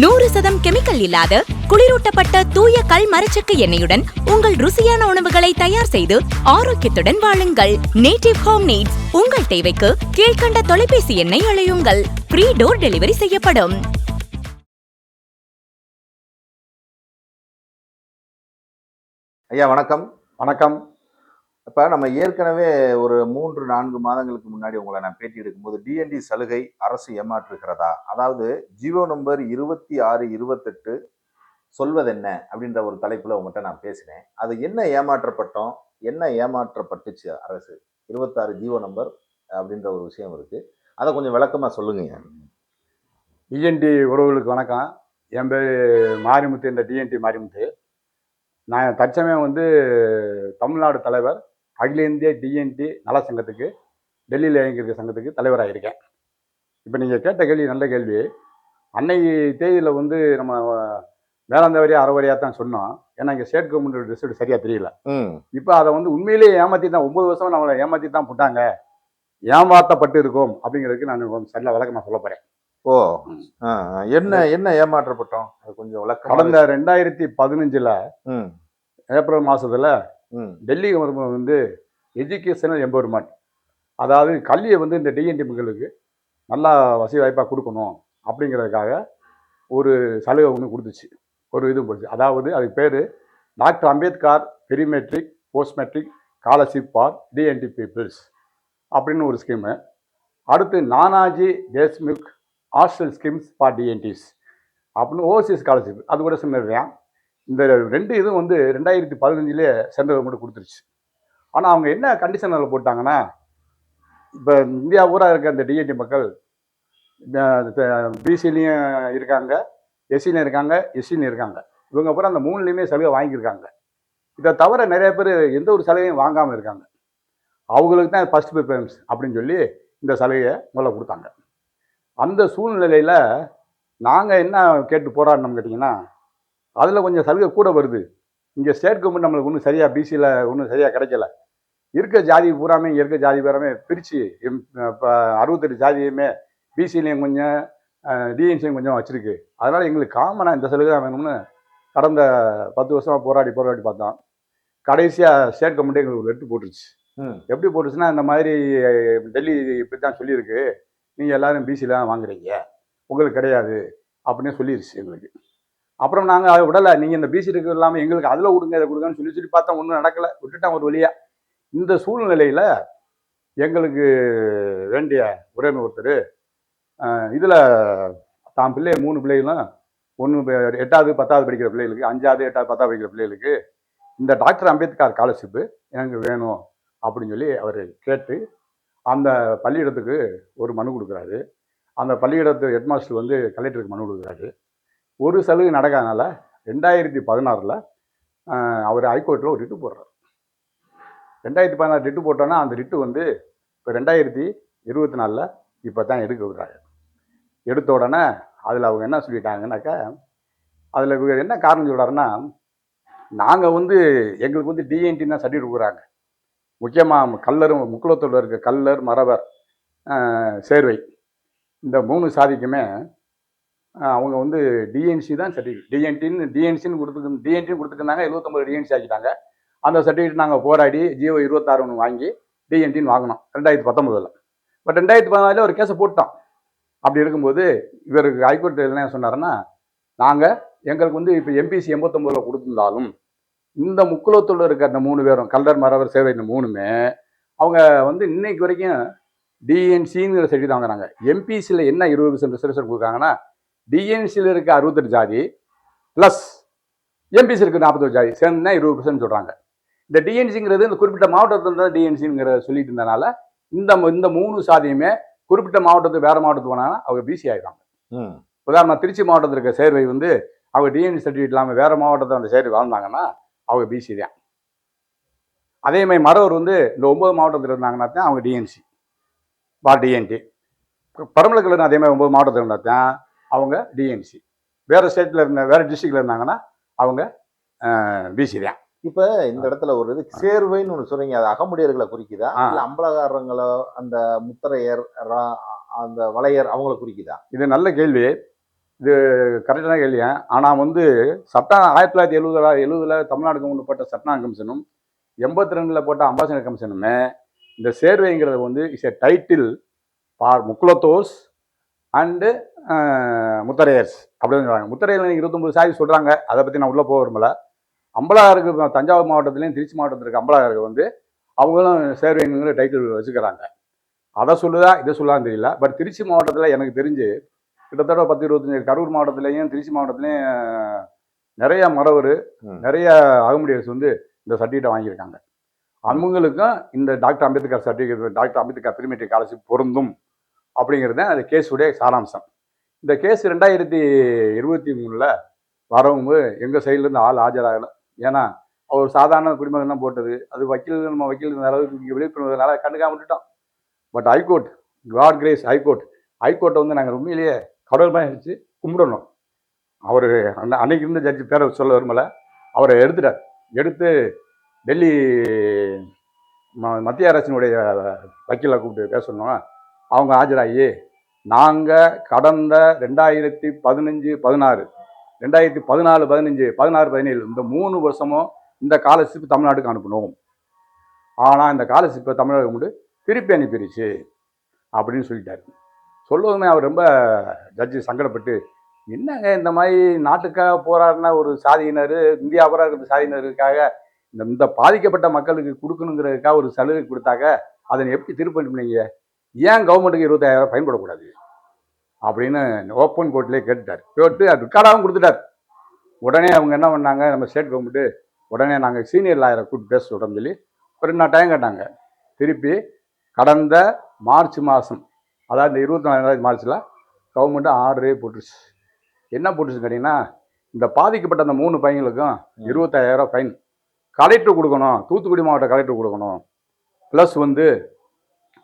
நூறு சதம் கெமிக்கல் இல்லாத குளிரூட்டப்பட்ட தூய கல் மரச்செக்கு எண்ணெயுடன் உங்கள் ருசியான உணவுகளை தயார் செய்து ஆரோக்கியத்துடன் வாழுங்கள். நேட்டிவ் ஹோம் நீட்ஸ் உங்கள் தேவைக்கு கீழ்க்கண்ட தொலைபேசி எண்ணை அழையுங்கள். ஃப்ரீ டோர் டெலிவரி செய்யப்படும். ஐயா வணக்கம். வணக்கம். இப்போ நம்ம ஏற்கனவே ஒரு மூன்று நான்கு மாதங்களுக்கு முன்னாடி உங்களை நான் பேட்டி எடுக்கும்போது டிஎன்டி சலுகை அரசு ஏமாற்றுகிறதா? அதாவது ஜியோ நம்பர் இருபத்தி ஆறு இருபத்தெட்டு சொல்வதென்ன? அப்படின்ற ஒரு தலைப்பில் உங்கள்கிட்ட நான் பேசினேன். அது என்ன ஏமாற்றப்பட்டோம்? என்ன ஏமாற்றப்பட்டுச்சு அரசு? இருபத்தாறு ஜியோ நம்பர் அப்படின்ற ஒரு விஷயம் இருக்குது அதை கொஞ்சம் விளக்கமாக சொல்லுங்க டிஎன்டி உறவுகளுக்கு வணக்கம். என் பேர் மாரிமுத்து இந்த டிஎன்டி மாரிமுத்து. நான் தற்சமயம் வந்து தமிழ்நாடு தலைவர் அகில இந்திய டிஎன்டி நல சங்கத்துக்கு டெல்லியில் இயங்கியிருக்க சங்கத்துக்கு தலைவராக இருக்கேன் இப்போ நீங்கள் கேட்ட கேள்வி நல்ல கேள்வி. அன்னைக்கு தேதியில் வந்து நம்ம வேளாந்தவரியா அறவரியாக தான் சொன்னோம். ஏன்னா இங்கே ஸ்டேட் கவர்மெண்ட் ரிசல்ட் சரியாக தெரியல. இப்போ அதை வந்து உண்மையிலேயே ஏமாற்றி தான் ஒன்பது வருஷம் நம்மளை ஏமாற்றி தான் போட்டாங்க. ஏமாற்றப்பட்டு இருக்கோம் அப்படிங்கிறதுக்கு நான் சரியாக விளக்கமாக சொல்ல போகிறேன் ஓ. என்ன என்ன ஏமாற்றப்பட்டோம்? அது கொஞ்சம் விளக்கம் கடந்த ரெண்டாயிரத்தி பதினஞ்சில் ஏப்ரல் மாதத்தில் டெல்லி கவர்மெண்ட் வந்து எஜுகேஷனல் எம்பவர்மெண்ட். அதாவது கல்வியை வந்து இந்த டிஎன்டிபிகளுக்கு நல்லா வசதி வாய்ப்பாக கொடுக்கணும் அப்படிங்கிறதுக்காக ஒரு சலுகை ஒன்று கொடுத்துச்சு. ஒரு இது போச்சு அதாவது அதுக்கு பேர் doctor Ambedkar prematric post matric scholarship for DNT peoples அப்படின்னு ஒரு ஸ்கீமு. அடுத்து Nanaji Deshmukh hostel schemes for DNTs அப்படின்னு ஓசி ஸ்காலர்ஷிப். அது கூட சொன்னதுதான் இந்த ரெண்டு இதுவும் வந்து ரெண்டாயிரத்தி பதினஞ்சுலேயே சென்ட்ரல் கவர்மெண்ட் கொடுத்துருச்சு. ஆனால் அவங்க என்ன கண்டிஷனில் போட்டாங்கன்னா இப்போ இந்தியா ஊரா இருக்க அந்த டிஎன்டி மக்கள் பிசிலையும் இருக்காங்க எஸ்சிலையும் இருக்காங்க எஸ்சிலையும் இருக்காங்க. இவங்க பூரா அந்த மூணுலேயுமே சலுகை வாங்கியிருக்காங்க. இதை தவிர நிறைய பேர் எந்த ஒரு சலுகையும் வாங்காமல் இருக்காங்க. அவங்களுக்கு தான் ஃபஸ்ட் ப்ரிஃபரன்ஸ் அப்படின்னு சொல்லி இந்த சலுகையை முதல்ல கொடுத்தாங்க. அந்த சூழ்நிலையில் நாங்கள் என்ன கேட்டு போராடினோம் கேட்டிங்கன்னா அதில் கொஞ்சம் சலுகை கூட வருது. இங்கே ஸ்டேட் கவர்மெண்ட் நம்மளுக்கு ஒன்றும் சரியாக பிசியில் ஒன்றும் சரியாக கிடைக்கல. இருக்க ஜாதி பூராமே இங்கே இருக்க ஜாதி பூராமே பிரித்து இப்போ அறுபத்தெட்டு ஜாதியுமே பிசிலையும் கொஞ்சம் டிஎன்சியும் கொஞ்சம் வச்சுருக்கு. அதனால் எங்களுக்கு காமனாக இந்த சலுகை தான் வேணும்னு கடந்த பத்து வருஷமாக போராடி போராடி பார்த்தோம். கடைசியாக ஸ்டேட் கவர்மெண்ட்டே எங்களுக்கு லெட்டு போட்டுருச்சு. எப்படி போட்டுச்சுன்னா இந்த மாதிரி டெல்லி இப்படி தான் சொல்லியிருக்கு. நீங்கள் எல்லாரும் பிசியில் தான் வாங்குறீங்க. உங்களுக்கு கிடையாது. அப்படின்னு சொல்லிருச்சு எங்களுக்கு. அப்புறம் நாங்கள் அதை விடலை நீங்கள் இந்த பிசி இருக்கு இல்லாமல் எங்களுக்கு அதில் கொடுங்க இதை கொடுங்கன்னு சொல்லி சொல்லி பார்த்தா ஒன்றும் நடக்கலை. விட்டுட்டான் ஒரு வழியாக இந்த சூழ்நிலையில் எங்களுக்கு வேண்டிய உரிமை ஒருத்தர் இதில் தான் பிள்ளை மூணு பிள்ளைகளும் ஒன்று எட்டாவது பத்தாவது படிக்கிற பிள்ளைகளுக்கு அஞ்சாவது எட்டாவது பத்தாவது படிக்கிற பிள்ளைகளுக்கு இந்த டாக்டர் அம்பேத்கர் ஸ்காலர்ஷிப்பு எனக்கு வேணும் அப்படின்னு சொல்லி அவர் கேட்டு அந்த பள்ளியிடத்துக்கு ஒரு மனு கொடுக்குறாரு. அந்த பள்ளியிடத்து ஹெட்மாஸ்டர் வந்து கலெக்டருக்கு மனு கொடுக்குறாரு. ஒரு சலுகை நடக்காதனால ரெண்டாயிரத்தி பதினாறில் அவர் ஹைகோர்ட்டில் ஒரு ரிட்டு போடுறார். ரெண்டாயிரத்தி பதினாறு ரிட்டு போட்டோன்னா அந்த ரிட்டு வந்து இப்போ ரெண்டாயிரத்தி இருபத்தி நாலில் இப்போ தான் எடுக்க விடுறாங்க. எடுத்த உடனே அதில் அவங்க என்ன சொல்லிட்டாங்கன்னாக்கா அதில் இவர் என்ன காரணம் சொல்கிறாருன்னா நாங்கள் வந்து எங்களுக்கு வந்து டிஎன்டின்னா தான் சர்டிஃபிகேட் கொடுக்குறாங்க. முக்கியமாக கல்லரும் முக்குளத்தூரில் இருக்க கல்லர் மறவர் சேர்வை. இந்த மூணு சாதிக்குமே அவங்க வந்து டிஎன்சி தான் சர்டிஃபிகேட் டிஎன்டின்னு டிஎன்சின்னு கொடுத்துருக்கு டிஎன்டின்னு கொடுத்துருந்தாங்க எழுபத்தொம்பது டிஎன்சி ஆக்கிட்டாங்க. அந்த சர்டிஃபிகேட் நாங்கள் போராடி ஜியோ இருபத்தாறு ஒன்று வாங்கி டிஎன்டின்னு வாங்கினோம் ரெண்டாயிரத்தி பத்தொம்பதில் பட் ரெண்டாயிரத்தி பதினாலில் ஒரு கேஸை போட்டோம் அப்படி இருக்கும்போது இவருக்கு ஹைகோர்ட் என்ன சொன்னார்னா நாங்கள் எங்களுக்கு வந்து இப்போ எம்பிசி எண்பத்தொம்பதில் கொடுத்துருந்தாலும் இந்த முக்குளத்தூரில் இருக்க அந்த மூணு பேரும் கல்லர் மரவர் சேவை இந்த மூணுமே அவங்க வந்து இன்னைக்கு வரைக்கும் டிஎன்சிங்கிற சர்டிஃபிகேட் வாங்குறாங்க. எம்பிசியில் என்ன இருபது பர்சன்ட் ரிசர்வேஷன் கொடுக்குறாங்கன்னா டிஎன்சியில் இருக்க அறுபத்தெட்டு ஜாதி ப்ளஸ் எம்பிசி இருக்க நாற்பத்தொரு ஜாதி சேர்ந்துனா இருபது பர்சன்ட் சொல்கிறாங்க இந்த டிஎன்சிங்கிறது இந்த குறிப்பிட்ட மாவட்டத்தில் தான் டிஎன்சிங்கிற சொல்லிட்டு இருந்தனால இந்த இந்த மூணு சாதியுமே குறிப்பிட்ட மாவட்டத்துக்கு வேறு மாவட்டத்துக்கு போனாங்கன்னா அவங்க பிசி ஆயிடுவாங்க. ம். உதாரணம் திருச்சி மாவட்டத்தில் இருக்க சேர்வை வந்து அவங்க டிஎன்சி சர்டிஃபிகேட் இல்லாமல் வேறு மாவட்டத்தில் அந்த சேர்வை வாழ்ந்தாங்கன்னா அவங்க பிசி தான். அதே மாதிரி மறவர் வந்து இந்த ஒன்பது மாவட்டத்தில் இருந்தாங்கன்னா தான் அவங்க டிஎன்சி பா டிஎன்டி பரமலக்கில் அதே மாதிரி ஒன்பது மாவட்டத்தில் இருந்தால் தான் அவங்க டிஎன்சி வேறு ஸ்டேட்டில் இருந்த வேறு டிஸ்ட்ரிக்டில் இருந்தாங்கன்னா அவங்க பிசி தான். இப்ப இந்த இடத்துல ஒரு இது சேர்வைன்னு ஒண்ணு சொல்றீங்க. அது அகமுடையர்களை குறிக்குதா. இல்ல அம்பலகாரங்களோ அந்த முத்தரையர் அந்த வளையர் அவங்கள குறிக்குதா? இது நல்ல கேள்வி. இது கரெக்டான கேள்வியா? ஆனால் வந்து சட்டம் ஆயிரத்தி தொள்ளாயிரத்தி எழுபதுல எழுபதுல தமிழ்நாடு கவர்மெண்ட் போட்ட சட்னா கமிஷனும் எண்பத்தி ரெண்டில் போட்ட அம்பாசடர் கமிஷனுமே இந்த சேர்வைங்கிறது வந்து is a title for Mukkulathors and Mutharaiyars அப்படின்னு சொல்கிறாங்க முத்தரையர் இருபத்தொம்பது சாதி சொல்கிறாங்க அதை பற்றி நான் உள்ளே போக விரும்பல. அம்பலாருக்கு தஞ்சாவூர் மாவட்டத்துலேயும் திருச்சி மாவட்டத்தில் இருக்க அம்பலாருக்கு வந்து அவங்களும் சேர்வைங்கிற டைட்டில் வச்சுக்கிறாங்க. அதை சொல்லுதா இதை சொல்லான்னு தெரியல. பட் திருச்சி மாவட்டத்தில் எனக்கு தெரிஞ்சு கிட்டத்தட்ட பத்து இருபத்தஞ்சு கரூர் மாவட்டத்துலேயும் திருச்சி மாவட்டத்துலேயும் நிறைய மறவர். நிறைய அகமுடியர்ஸ் வந்து இந்த சர்டிஃபிகேட்டை வாங்கியிருக்காங்க. அவங்களுக்கும் இந்த doctor Ambedkar certificate doctor Ambedkar prematric scholarship பொருந்தும் அப்படிங்கிறது அந்த கேஸுடைய சாராம்சம். இந்த கேஸ் ரெண்டாயிரத்தி இருபத்தி மூணில் வரவங்க எங்கள் சைட்லேருந்து ஆள் ஆஜராகலை. ஏன்னா அவர் சாதாரண குடிமகன் தான் போட்டது. அது வக்கீல் நம்ம வக்கீல் இந்த அளவுக்கு இங்கே விழிப்புணர்வுனால கண்டுக்காம விட்டுட்டோம். But high court god grace high court ஹைகோர்ட்டை வந்து நாங்கள் உண்மையிலேயே கடவுள் மாதிரி வச்சு கும்பிடணும். அவர் அன்னைக்கு இருந்த ஜட்ஜி பேரை சொல்ல விரும்பல. அவரை எடுத்துட்டார். எடுத்து டெல்லி ம- மத்திய அரசினுடைய வக்கீலை கூப்பிட்டு பேச சொன்னோம் அவங்க ஆஜராகி நாங்கள் கடந்த ரெண்டாயிரத்தி பதினஞ்சு பதினாறு ரெண்டாயிரத்தி பதினாலு பதினஞ்சு பதினாறு பதினேழு இந்த மூணு வருஷமும் இந்த ஸ்காலர்ஷிப் தமிழ்நாட்டுக்கு அனுப்பினோம். ஆனால் இந்த ஸ்காலர்ஷிப்பை தமிழ்நாடு கொண்டு திருப்பி அனுப்பிடுச்சு அப்படின்னு சொல்லிட்டாரு. சொல்லுவதுமே அவர் ரொம்ப ஜட்ஜி சங்கடப்பட்டு என்னங்க இந்த மாதிரி நாட்டுக்காக போராடின ஒரு சாதியினர் இந்தியா பூரா இருக்கிற சாதியினருக்காக இந்த இந்த பாதிக்கப்பட்ட மக்களுக்கு கொடுக்கணுங்கிறதுக்காக ஒரு சலுகை கொடுத்தாக்க அதை எப்படி திருப்பி அனுப்புனீங்க? ஏன் கவர்மெண்ட்டுக்கு இருபத்தாயிரம் பயன்படக்கூடாது? அப்படின்னு ஓப்பன் கோர்ட்லேயே கேட்டுட்டார். கேட்டு அது ரெக்கார்டாகவும் கொடுத்துட்டார். உடனே அவங்க என்ன பண்ணாங்க நம்ம ஸ்டேட் கவர்மெண்ட்டு உடனே நாங்கள் சீனியர் லாயரை கூப்பிட்டு பேச சொல்கிறோம்னு சொல்லி ஒரு ரெண்டு நாள் டைம் கேட்டாங்க. திருப்பி கடந்த மார்ச் மாதம் அதாவது இந்த இருபத்தி நாலாயிரம் மார்ச்சில் கவர்மெண்ட்டு ஆர்டரே போட்டுருச்சு. என்ன போட்டுருச்சு கேட்டிங்கன்னா இந்த பாதிக்கப்பட்ட அந்த மூணு பையங்களுக்கும் இருபத்தாயிரம் ஃபைன். கலெக்டர் கொடுக்கணும் தூத்துக்குடி மாவட்ட கலெக்டர் கொடுக்கணும். ப்ளஸ் வந்து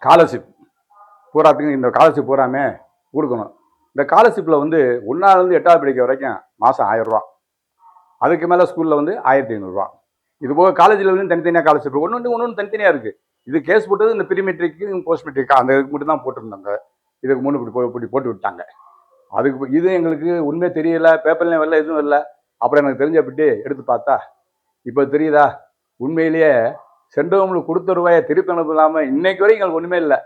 ஸ்காலர்ஷிப். பூராத்துக்கு இந்த ஸ்காலர்ஷிப் பூராமே கொடுக்கணும். இந்த ஸ்காலர்ஷிப்பில் வந்து ஒன்றாவதுலேருந்து எட்டாவது படிக்க வரைக்கும் மாதம் ஆயிரரூவா. அதுக்கு மேலே ஸ்கூலில் வந்து ஆயிரத்தி ஐநூறுரூவா இது போக காலேஜில் வந்து தனித்தனியாக ஸ்காலர்ஷிப் ஒன்று ஒன்று ஒன்று தனித்தனியாக இருக்குது இது கேஸ் போட்டது இந்த ப்ரீமெட்ரிக்கு போஸ்ட் மெட்ரிக் அந்த இதுக்கு மட்டும் தான் போட்டிருந்தாங்க. இதுக்கு முன்னு இப்படி போ- இப்படி போட்டு விட்டாங்க. அதுக்கு இது எங்களுக்கு உண்மையே தெரியல பேப்பர்லையும் வரல எதுவும் வரல. அப்புறம் எனக்கு தெரிஞ்ச அப்படி எடுத்து பார்த்தா இப்போ தெரியுதா? உண்மையிலேயே சென்றவங்களுக்கு கொடுத்த ரூபாயை திருப்பி இல்லாமல் இன்னைக்கு வரைக்கும் எங்களுக்கு ஒன்றுமே இல்லை.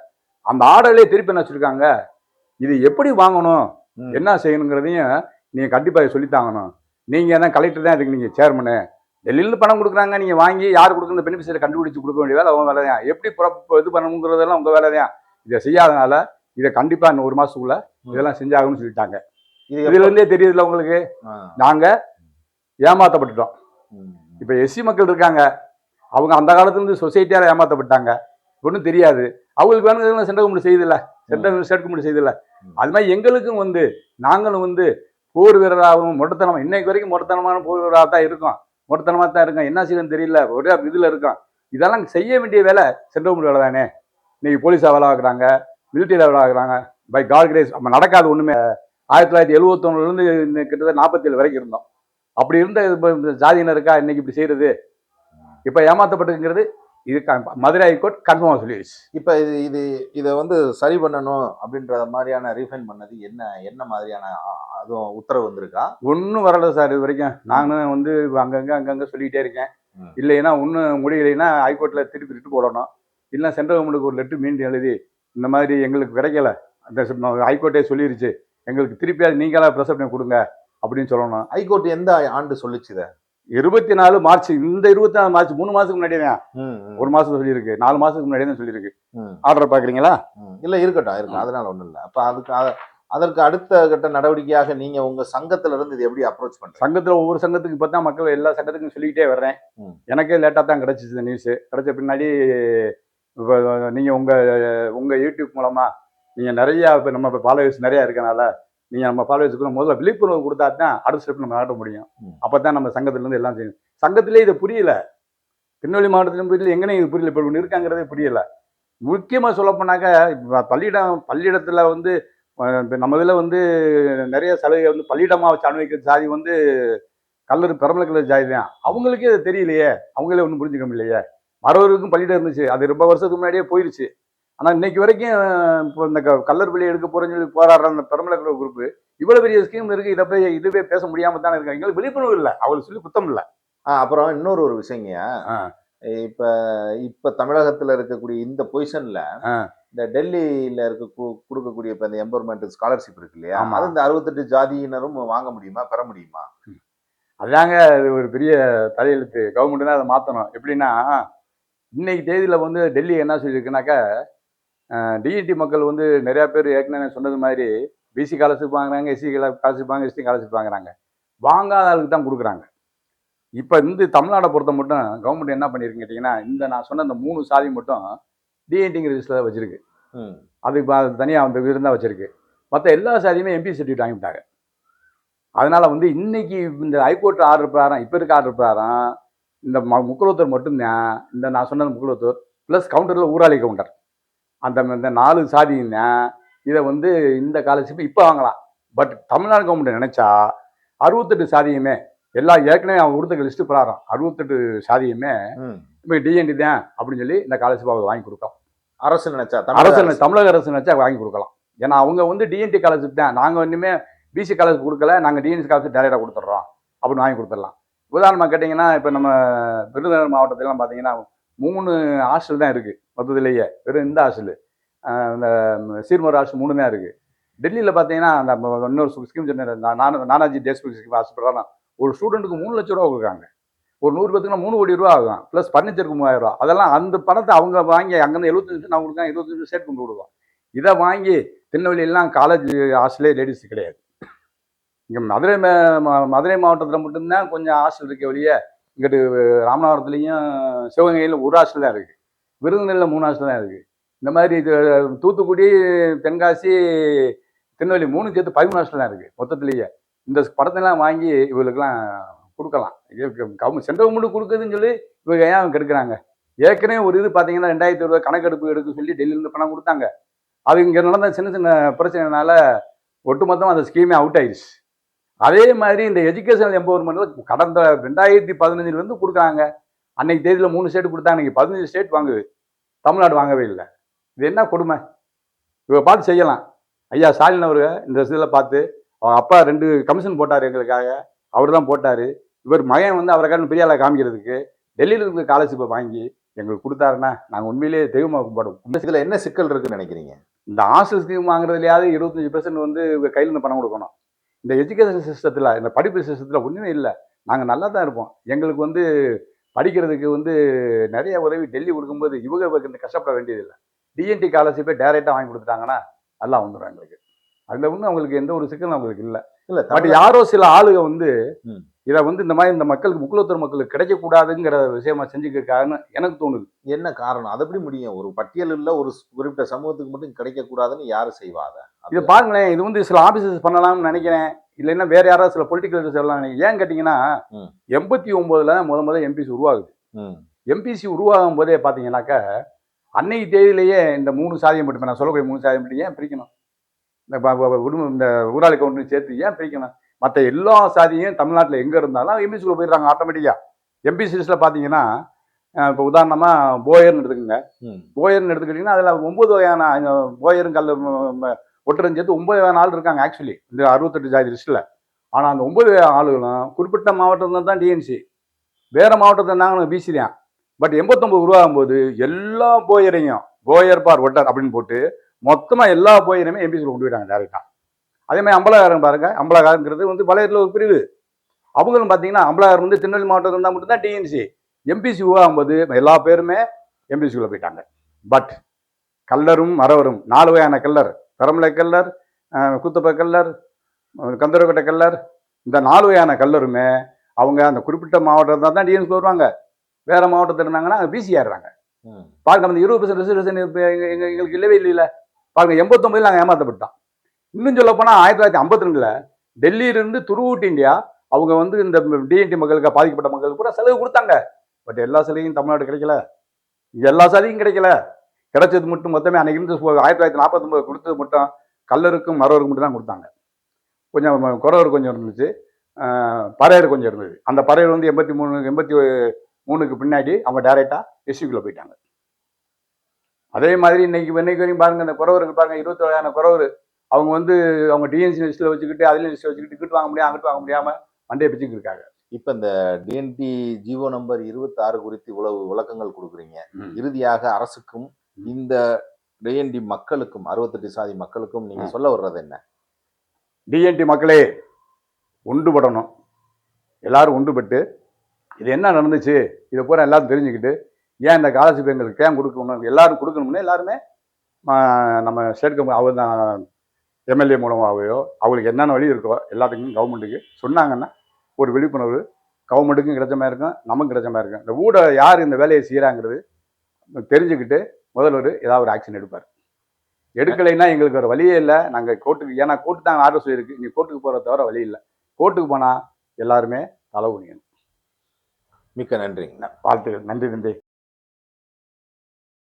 அந்த ஆர்டர்லேயே திருப்பி என்ன வச்சிருக்காங்க? இது எப்படி வாங்கணும். என்ன செய்யணுங்கிறதையும் நீங்கள் கண்டிப்பாக சொல்லித்தாங்கணும் நீங்கள் தான் கலெக்டர் தான் இதுக்கு நீங்கள் சேர்மனு டெல்லியில பணம் கொடுக்குறாங்க. நீங்கள் வாங்கி யார் கொடுக்குற பெனிஃபிஷியரை கண்டுபிடிச்சு கொடுக்க வேண்டிய வேலை உங்க வேலை தான் எப்படி இது பண்ணணுங்கிறதெல்லாம் உங்கள் வேலை தான் இதை செய்யாதனால இதை கண்டிப்பாக இன்னும் ஒரு மாதத்துக்குள்ள இதெல்லாம் செஞ்சாகணும்னு சொல்லிட்டாங்க. இது இதுல எப்ப- இருந்தே தெரியுதுல உங்களுக்கு? நாங்கள் ஏமாற்றப்பட்டுட்டோம். இப்போ எஸ்சி மக்கள் இருக்காங்க. அவங்க அந்த காலத்துல இருந்து சொசைட்டியால் ஏமாற்றப்பட்டாங்க ஒன்றும் தெரியாது. அவங்களுக்கு வேணுங்கிறது சென்ட்ரல் கவர்மெண்ட் செய்யுதில்ல சென்ட்ரல் ஸ்டேட் கவர்மெண்ட் செய்யுதில்ல ம். அது மாதிரி எங்களுக்கும் வந்து நாங்களும் வந்து போர் வீரராகவும் முரட்டத்தனமா இன்னைக்கு வரைக்கும் முரட்டத்தனமான போர் வீரராக தான் இருக்கோம். முரட்டத்தனமாக தான் இருக்கோம். என்ன செய்யணும்னு தெரியல. ஒரே இதில் இருக்கோம். இதெல்லாம் செய்ய வேண்டிய வேலை சென்ட்ரல் கவர்மெண்ட் வேலை தானே. இன்னைக்கு போலீஸாக வேலை ஆகுறாங்க மிலிட்டரியில் வேலை ஆகுறாங்க பை காட் கிரேஸ் நம்ம நடக்காது ஒன்றுமே ஆயிரத்தி தொள்ளாயிரத்தி எழுபத்தொன்னுலேருந்து கிட்டத்தட்ட நாற்பத்தேழு வரைக்கும் இருந்தோம். அப்படி இருந்த இப்ப இந்த ஜாதியினருக்கா இன்னைக்கு இப்படி செய்யறது? இப்போ ஏமாத்தப்பட்டுங்கிறது இது க- மதுரை ஹைகோர்ட் கன்ஃபார்மாக சொல்லிடுச்சு இப்ப இது இது இதை வந்து சரி பண்ணணும் அப்படின்ற மாதிரியான ரீஃபைன் பண்ணது என்ன என்ன மாதிரியான அதுவும் உத்தரவு வந்திருக்கா? ஒன்றும் வரல சார் இது வரைக்கும். நானும் வந்து அங்கங்கே அங்கங்கே சொல்லிக்கிட்டே இருக்கேன். இல்லைன்னா ஒன்றும் முடியலைன்னா ஹைகோர்ட்டில் திருப்பி ரிட்டு போடணும். இல்லை சென்ட்ரல் கவர்மெண்ட்டுக்கு ஒரு லெட்டர் மீண்டும் எழுதி இந்த மாதிரி எங்களுக்கு கிடைக்கல. அந்த ஹைகோர்ட்டே சொல்லிருச்சு. எங்களுக்கு திருப்பி அது நீங்களா ப்ரெஸ் பண்ணி கொடுங்க அப்படின்னு சொல்லணும். ஹைகோர்ட் எந்த ஆண்டு சொல்லுச்சு இதை? இருபத்தி நாலு மார்ச் இந்த இருபத்தி நாலு மார்ச் மூணு மாதத்துக்கு முன்னாடியே ஒரு மாதம் சொல்லியிருக்கு. நாலு மாதத்துக்கு முன்னாடியே தான் சொல்லியிருக்கு. ஆர்டர் பார்க்குறீங்களா? ம். இல்ல இருக்கட்டும் இருக்கட்டும். அதனால ஒண்ணும் இல்ல. அப்ப அதுக்கு அதற்கு அடுத்த கட்ட நடவடிக்கையாக நீங்க உங்க சங்கத்துல இருந்து இது எப்படி அப்ரோச் பண்றீங்க? சங்கத்தில் ஒவ்வொரு சங்கத்துக்கு இப்போ தான் மக்கள் எல்லா சங்கத்துக்கும் சொல்லிக்கிட்டே வர்றேன். எனக்கே லேட்டாக தான் கிடச்சிச்சு இந்த நியூஸு கிடைச்ச பின்னாடி இப்போ நீங்கள் உங்கள் உங்கள் யூடியூப் மூலமாக நீங்கள் நிறையா இப்போ நம்ம இப்போ ஃபாலோவர்ஸ் நிறையா இருக்கனால நீங்கள் நம்ம ஃபாலோவர்ஸுக்கு முதல்ல விழிப்புணர்வு கொடுத்தா தான் அடுத்த ஸ்டெப் நம்ம நாட்ட முடியும். அப்போ தான் நம்ம சங்கத்துலேருந்து எல்லாம் செய்யணும். சங்கத்திலே இது புரியல. திருநெல்வேலி மாவட்டத்திலும் புரியல எங்கேயும் இது புரியல. இப்போ ஒன்று இருக்காங்கிறதே புரியல. முக்கியமாக சொல்ல போனாக்க இப்ப பள்ளியிடம் பள்ளியிடத்தில் வந்து இப்ப நம்ம இதில் வந்து நிறைய சலுகை வந்து பள்ளியிடமாக வச்சு அனுபவிக்கிற ஜாதி வந்து கல்லர் பெரம்பல கல்லர் ஜாதி தான். அவங்களுக்கே அது தெரியலையே. அவங்களே ஒன்றும் புரிஞ்சுக்க முடியலையே. மறவருக்கும் பள்ளியிடம் இருந்துச்சு. அது ரொம்ப வருஷத்துக்கு முன்னாடியே போயிடுச்சு ஆனால் இன்னைக்கு வரைக்கும் இப்போ இந்த கல்லர் பள்ளி எடுக்க போறேன்னு சொல்லி போராடுற அந்த பெரம்பல கல்லர் குரூப் இவ்வளவு பெரிய ஸ்கீம் இருக்கு. இதை போய் இதுவே பேச முடியாம தானே இருக்காங்க. எங்களுக்கு விழிப்புணர்வு இல்லை. அவங்களுக்கு சொல்லி குத்தம் இல்லை. அப்புறம் இன்னொரு ஒரு விஷயங்கய்யா ஆ. இப்ப இப்ப தமிழகத்துல இருக்கக்கூடிய இந்த பொசிஷன்ல. இந்த டெல்லியில இருக்க கொடுக்கக்கூடிய இப்ப இந்த எம்பவர்மெண்ட் ஸ்காலர்ஷிப் இருக்கு இல்லையா. அது இந்த அறுபத்தெட்டு ஜாதியினரும் வாங்க முடியுமா? பெற முடியுமா? அதாங்க அது ஒரு பெரிய தலையெழுத்து. கவர்மெண்ட் தான் அதை மாற்றணும் எப்படின்னா இன்னைக்கு தேதியில் வந்து டெல்லி என்ன சொல்லியிருக்குனாக்கா டிஎன்டி மக்கள் வந்து நிறையா பேர் ஏற்கனவே சொன்னது மாதிரி பிசி ஸ்காலர்ஷிப் வாங்குறாங்க எஸ்சி ஸ்காலர்ஷிப் வாங்க எஸ்டி ஸ்காலர்ஷிப் வாங்குறாங்க. வாங்காத ஆளுக்கு தான் கொடுக்குறாங்க. இப்போ இந்த தமிழ்நாடை பொறுத்த மட்டும் கவர்மெண்ட் என்ன பண்ணியிருக்குன்னு கேட்டிங்கன்னா இந்த நான் சொன்ன இந்த மூணு சாதி மட்டும் டிஎன்டிங்கிற லிஸ்ட்டில் வச்சிருக்கு. ம். அது தனியாக அந்த இருந்தால் வச்சிருக்கு. மற்ற எல்லா சாதியுமே எம்பி சர்டிஃபிகேட் வாங்கிட்டாங்க அதனால வந்து இன்னைக்கு இந்த ஹைகோர்ட் ஆர்டர் பிரகாரம் இப்போ இருக்க ஆர்டர் பிரகாரம் இந்த ம- முக்குலத்தூர் மட்டும்தான் இந்த நான் சொன்னது முக்குலத்தூர் ப்ளஸ் கவுண்டரில் ஊராளி கவுண்டர் அந்த இந்த நாலு சாதியும் தான் இதை வந்து இந்த ஸ்காலர்ஷிப் இப்போ வாங்கலாம். பட் தமிழ்நாடு கவர்மெண்ட் நினைச்சா அறுபத்தெட்டு சாதியுமே எல்லா ஏற்கனவே அவங்க கொடுத்த லிஸ்ட்டு பிரகாரம் அறுபத்தெட்டு சாதியுமே. இப்போ டிஎன்டி தான் அப்படின்னு சொல்லி இந்த ஸ்காலர்ஷிப் அவங்க வாங்கி கொடுக்கலாம். அரசு நினைச்சா அரசு. தமிழக அரசு நினைச்சா வாங்கி கொடுக்கலாம். ஏன்னா அவங்க வந்து டிஎன்டி ஸ்காலர்ஷிப் தான். நாங்கள் இனிமே பிசி ஸ்காலர்ஷிப் கொடுக்கல நாங்கள் டிஎன்டி ஸ்காலர்ஷிப் டேரெக்டாக கொடுத்துட்றோம் அப்படின்னு வாங்கி கொடுத்துடலாம். உதாரணமாக கேட்டிங்கன்னா இப்போ நம்ம விருதுநகர் மாவட்டத்திலாம் பார்த்தீங்கன்னா மூணு ஹாஸ்டல் தான் இருக்குது மொத்தத்திலேயே வெறும் இந்த ஹாஸ்டல் இந்த சீர்மர் ஹாஸ்டல் மூணு தான் இருக்குது டெல்லியில் பார்த்தீங்கன்னா அந்த இன்னொரு ஸ்கீம் சொன்னேன் நானாஜி தேஷ்முக் ஸ்கீம் ஹாஸ்பிட்டல் ஒரு ஸ்டூடெண்ட்டுக்கு மூணு லட்ச ரூபா கொடுக்குறாங்க. ஒரு நூறு பேத்துக்குனா மூணு கோடி ரூபா ஆகும். ப்ளஸ் ஃபர்னிச்சருக்கு மூவாயிரம் ரூபா. அதெல்லாம் அந்த பணத்தை அவங்க வாங்கி அங்கேருந்து எழுபத்தஞ்சு நான் கொடுக்கேன் இருபத்தஞ்சு நிமிஷம் சேர்த்து கொண்டு கொடுக்கும் இதை வாங்கி திருநெல்வேலியெல்லாம் காலேஜ் ஹாஸ்டலே லேடிஸ் கிடையாது. இங்கே மதுரை மதுரை மாவட்டத்தில் மட்டும்தான் கொஞ்சம் ஹாஸ்டல் இருக்க வழியே இங்கிட்டு ராமநாதபுரத்துலேயும் சிவகங்கையில் ஒரு ஹாஸ்டல் தான் இருக்குது விருதுநெல்லில் மூணு ஹாஸ்டல் தான் இருக்குது இந்த மாதிரி இது தூத்துக்குடி தென்காசி திருநெல்வேலி மூணு சேர்த்து பதிமூணு ஹாஸ்டல் தான் இருக்குது மொத்தத்துலேயே. இந்த படத்தெல்லாம் வாங்கி இவங்களுக்கெல்லாம் கொடுக்கலாம். கவர்மெண்ட் சென்ட்ரல் கவர்மெண்ட் கொடுக்குதுன்னு சொல்லி இவங்க ஏன் கெடுக்குறாங்க? ஏற்கனவே ஒரு இது பார்த்தீங்கன்னா ரெண்டாயிரத்தி இருபது கணக்கெடுப்பு எடுக்க சொல்லி டெல்லியிலேருந்து பணம் கொடுத்தாங்க. அது இங்கே நடந்த சின்ன சின்ன பிரச்சனைனால ஒட்டுமொத்தம் அந்த ஸ்கீமே அவுட் ஆயிடுச்சு. அதே மாதிரி இந்த எஜுகேஷனல் எம்பவர்மெண்ட்ல கடந்த ரெண்டாயிரத்தி பதினஞ்சுலேருந்து கொடுக்குறாங்க. அன்னைக்கு தேதியில் மூணு ஸ்டேட் கொடுத்தா அன்னைக்கு பதினஞ்சு ஸ்டேட் வாங்குது. தமிழ்நாடு வாங்கவே இல்லை. இது என்ன கொடுமை? இவ பார்த்து செய்யலாம். ஐயா ஸ்டாலின் அவரு இந்த இதில் பார்த்து அவங்க அப்பா ரெண்டு கமிஷன் போட்டார் எங்களுக்காக. அவர் தான் போட்டார். இவர் மகன் வந்து அவரை காரணம் பெரிய ஆளா காமிக்கிறதுக்கு டெல்லியில் இருக்கிற ஸ்காலர்ஷிப்பை வாங்கி எங்களுக்கு கொடுத்தாருன்னா நாங்கள் உண்மையிலேயே தெய்வமாக கும்பிடுவோம் இதுல என்ன சிக்கல் இருக்குன்னு நினைக்கிறீங்க? இந்த ஹாஸ்டல் ஸ்கீம் வாங்குறதுலையாவது இருபத்தஞ்சி பெர்சன்ட் வந்து இவங்க கையில இருந்து பணம் கொடுக்கணும். இந்த எஜுகேஷன் சிஸ்டத்தில் இந்த படிப்பு சிஸ்டத்தில் ஒன்றுமே இல்லை. நாங்கள் நல்லா தான் இருப்போம். எங்களுக்கு வந்து படிக்கிறதுக்கு வந்து நிறைய உதவி டெல்லி கொடுக்கும்போது இவங்க வந்து கஷ்டப்பட வேண்டியதில்லை. டிஎன்டி ஸ்காலர்ஷிப்பை டைரெக்டாக வாங்கி கொடுத்துட்டாங்கன்னா நல்லா வந்துடும் எங்களுக்கு. அதில் ஒன்றும் அவங்களுக்கு எந்த ஒரு சிக்கலும் அவங்களுக்கு இல்லை. இல்ல பட் யாரோ சில ஆளுங்க வந்து. இதை வந்து இந்த மாதிரி இந்த மக்களுக்கு முக்குலத்தூர் மக்களுக்கு கிடைக்கக்கூடாதுங்கிற விஷயமா செஞ்சுக்கிறதுக்காகன்னு எனக்கு தோணுது. என்ன காரணம்? அது எப்படி முடியும்? ஒரு பட்டியலில் ஒரு குறிப்பிட்ட சமூகத்துக்கு மட்டும் கிடைக்க கூடாதுன்னு யாரு செய்வா அதை? இதை பாருங்களேன் இது வந்து சில ஆபீசஸ் பண்ணலாம்னு நினைக்கிறேன். இல்லைன்னா வேற யாராவது சில பொலிட்டிக்கல் நினைக்கிறேன். ஏன் கேட்டிங்கன்னா. எண்பத்தி ஒம்போதுல முத முத எம்பிசி உருவாகுது. எம்பிசி உருவாகும் போதே பார்த்தீங்கன்னாக்கா அன்னைக்கு தேதியிலேயே இந்த மூணு சாதியம் மட்டும் நான் சொல்லக்கூடிய மூணு சாதியம் மட்டும் ஏன் பிரிக்கணும்? இந்த குடும்பம் இந்த ஊராளி கவுண்டரையும் சேர்த்து ஏன் பிரிக்கணும்? மற்ற எல்லா சாதியும் தமிழ்நாட்டில் எங்கே இருந்தாலும் எம்பிசிக்குள்ள போயிடுறாங்க ஆட்டோமேட்டிக்காக எம்பிசி லிஸ்ட்டில் பார்த்தீங்கன்னா இப்போ உதாரணமாக போயர்னு எடுத்துக்கோங்க. போயர்னு எடுத்துக்கிட்டிங்கன்னா அதில் ஒம்பது வகையான போயரும் கல் ஒட்டுறன் சேர்த்து ஒன்பது ஆள் இருக்காங்க ஆக்சுவலி இந்த அறுபத்தெட்டு ஜாதி லிஸ்ட்டில் ஆனால் அந்த ஒன்பது ஆளுகளும் குறிப்பிட்ட மாவட்டத்தில் தான் டிஎன்சி வேறு மாவட்டத்தில் இருந்தாங்க பிசி தான் பட் எண்பத்தொம்பது உருவாகும் போது எல்லா போயரையும் போயர் பார் ஒட்டர் அப்படின்னு போட்டு மொத்தமாக எல்லா போயரையுமே எம்பிசியில் கொண்டு போயிட்டாங்க டேரெக்டாக அதே மாதிரி அம்பலகாரன் பாருங்க. அம்பலகாரங்கிறது வந்து பழையத்தில் ஒரு பிரிவு. அவங்களும் பார்த்தீங்கன்னா அம்பலகாரம் வந்து திருநெல்வேலி மாவட்டத்தில் இருந்தால் மட்டும்தான் டிஎன்சி எம்பிசி உருவாகும் போது எல்லா பேருமே எம்பிசிக்குள்ளே போயிட்டாங்க. பட் கல்லரும் மரவரும் நாலு வகையான கல்லர். பெரமலை கல்லர் குத்தப்ப கல்லர் கந்தரக்கோட்டை கல்லர் இந்த நாலு வகையான கல்லருமே அவங்க அந்த குறிப்பிட்ட மாவட்டத்தில் தான் டிஎன்சி வருவாங்க. வேற மாவட்டத்தில் இருந்தாங்கன்னா பிசி ஏறுறாங்க ம். பாருங்க அந்த இருபது பர்சன்ட் ரிசர்வேஷன் எங்க எங்களுக்கு இல்லவே இல்லையில. பாருங்க எண்பத்தொம்பதுல நாங்கள் ஏமாற்றப்பட்டோம் இன்னும் சொல்ல போனால் ஆயிரத்தி தொள்ளாயிரத்தி ஐம்பத்தி ரெண்டுல டெல்லியிலிருந்து துருவூட் இந்தியா அவங்க வந்து இந்த டிஎன்டி மக்களுக்கு பாதிக்கப்பட்ட மக்களுக்கு பூரா செலவு கொடுத்தாங்க. பட் எல்லா சலுகையும் தமிழ்நாடு கிடைக்கல. எல்லா சலுகையும் கிடைக்கல. கிடைச்சது மட்டும் மொத்தமே அன்னைக்கு இருந்து ஆயிரத்தி தொள்ளாயிரத்தி நாற்பத்தொம்பது கொடுத்தது மட்டும் கல்லருக்கும் மரவருக்கும் மட்டும் தான் கொடுத்தாங்க. கொஞ்சம் குறவர் கொஞ்சம் இருந்துச்சு. பறையர் கொஞ்சம் இருந்தது. அந்த பறையர் வந்து எண்பத்தி மூணு எண்பத்தி மூணுக்கு பின்னாடி அவங்க டைரெக்டாக எஸ்சிக்குள்ளே போயிட்டாங்க. அதே மாதிரி இன்னைக்கு இன்னைக்கு வரைக்கும் பாருங்க இந்த குறவருக்கு பாருங்க இருபத்தி ஏழாயிரம் குறவர் அவங்க வந்து அவங்க டிஎன்சி லிஸ்ட்டில் வச்சுக்கிட்டு அதில் லிஸ்ட்டில் வச்சுக்கிட்டு இங்கிட்டு வாங்க முடியாது அங்கிட்டு வாங்க முடியாமல் மண்டையை பிச்சுக்கிட்டு இருக்காங்க. இப்ப இந்த டிஎன்டி ஜீவோ நம்பர் இருபத்தாறு குறித்து இவ்வளவு விளக்கங்கள் கொடுக்குறீங்க. இறுதியாக அரசுக்கும் இந்த டிஎன்டி மக்களுக்கும் அறுபத்தெட்டு சாதி மக்களுக்கும் நீங்க. சொல்ல வர்றது என்ன? டிஎன்டி மக்களே ஒன்றுபடணும் எல்லாரும் ஒன்றுபட்டு இது என்ன நடந்துச்சு? இதை பூரா எல்லாரும் தெரிஞ்சுக்கிட்டு ஏன் இந்த ஸ்காலர்ஷிப் எங்களுக்கு ஏன் கொடுக்கணும்? எல்லாரும் கொடுக்கணும்னு எல்லாருமே நம்ம ஸ்டேட் கவர்மெண்ட் அவர் தான் எம்எல்ஏ மூலமாகவோ அவங்களுக்கு என்னென்ன வழி இருக்கோ எல்லாத்துக்கும் கவர்மெண்ட்டுக்கு சொன்னாங்கன்னா ஒரு விழிப்புணர்வு கவர்மெண்ட்டுக்கும் கிடைச்ச மாதிரி இருக்கும் நமக்கும் கிடைச்ச மாதிரி இருக்கும். இந்த ஊட யார் இந்த வேலையை செய்கிறாங்கிறது தெரிஞ்சுக்கிட்டு முதல்வர் ஏதாவது ஒரு ஆக்ஷன் எடுப்பார். எடுக்கலைன்னா எங்களுக்கு வேறு வழியே இல்லை. நாங்கள் கோர்ட்டுக்கு ஏன்னா கோர்ட்டு தான் ஆர்டர் சொல்லியிருக்கு. இங்கே கோர்ட்டுக்கு போகிறத தவிர வழி இல்லை. கோர்ட்டுக்கு போனால் எல்லாருமே தலை குனியணும். மிக்க நன்றிங்க வாழ்த்து நன்றி நன்றி